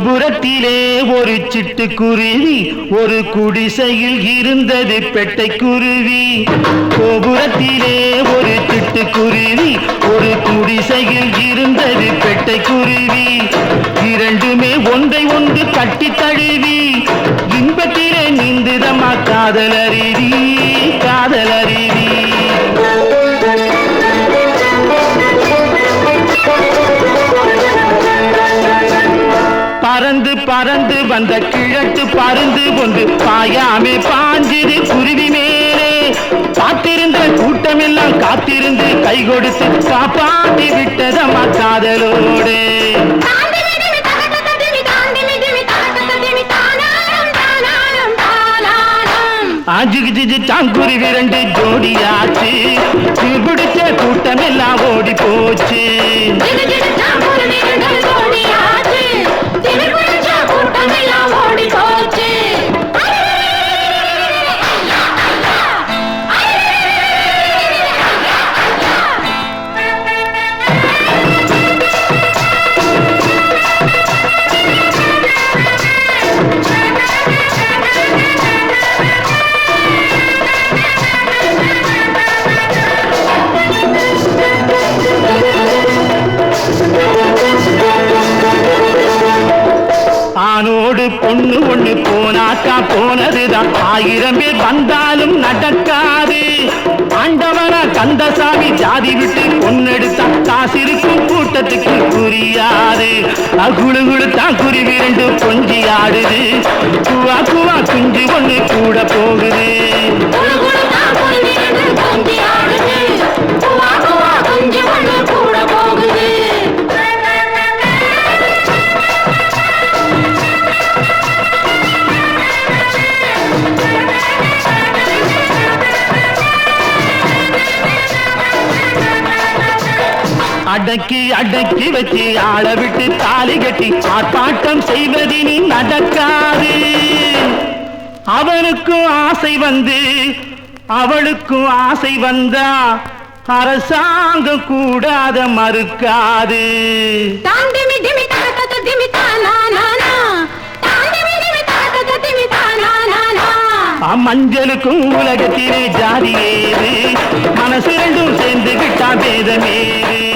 கோபுரத்திலே ஒரு சிட்டுக்குருவி ஒரு குடிசையில் இருந்தது பெட்டைக்குருவி கோபுரத்திலே ஒரு சிட்டுக்குருவி ஒரு குடிசையில் இருந்தது பெட்டைக்குருவி இரண்டுமே ஒன்றை ஒன்று கட்டி தழுவி இன்பத்திலே நின்றுதம்மா காதலறிவி காதலறி வந்த கிழட்டு பருந்து கொண்டு பாயாமே பாஞ்சிது குருவி மேலே. காத்திருந்த கூட்டமெல்லாம் காத்திருந்து கை கொடுத்து காப்பாற்றி விட்டதம்மா காதலோடு. தாண்டிமிடிமி தகதகதிமி தாண்டிமிடிமி தகதகதிமி தானானம் தானானம் தானானம் ஆஜுக்கு ஜிஜி தாங்குருவி ரெண்டு ஜோடியாச்சு. பிடிச்ச ஒண்ணு ஒண்ணு போனாக்கா போனதுதான். ஆயிரம் பேர் வந்தாலும் நடக்காது. ஆண்டவனா கந்தசாமி ஜாதி விட்டு பொண்ணெடுத்தா காசிருக்கும் கூட்டத்துக்கு புரியாது அகுழு குழுத்தான் குருவி ரெண்டு கொஞ்சி ஆடுது. குவா குவா குஞ்சு ஒண்ணு கூட போகுது. அடக்கி அடக்கி வச்சு ஆள விட்டு தாலி கட்டி ஆர்ப்பாட்டம் செய்வதினி நடக்காது. அவனுக்கும் ஆசை வந்து அவளுக்கும் ஆசை வந்தா அரசாங்கம் கூடாத மறுக்காது. மஞ்சளுக்கும் உலகத்திலே ஜாதி ஏது? மனசு ரெண்டும் சேர்ந்து விட்டா பேதமேது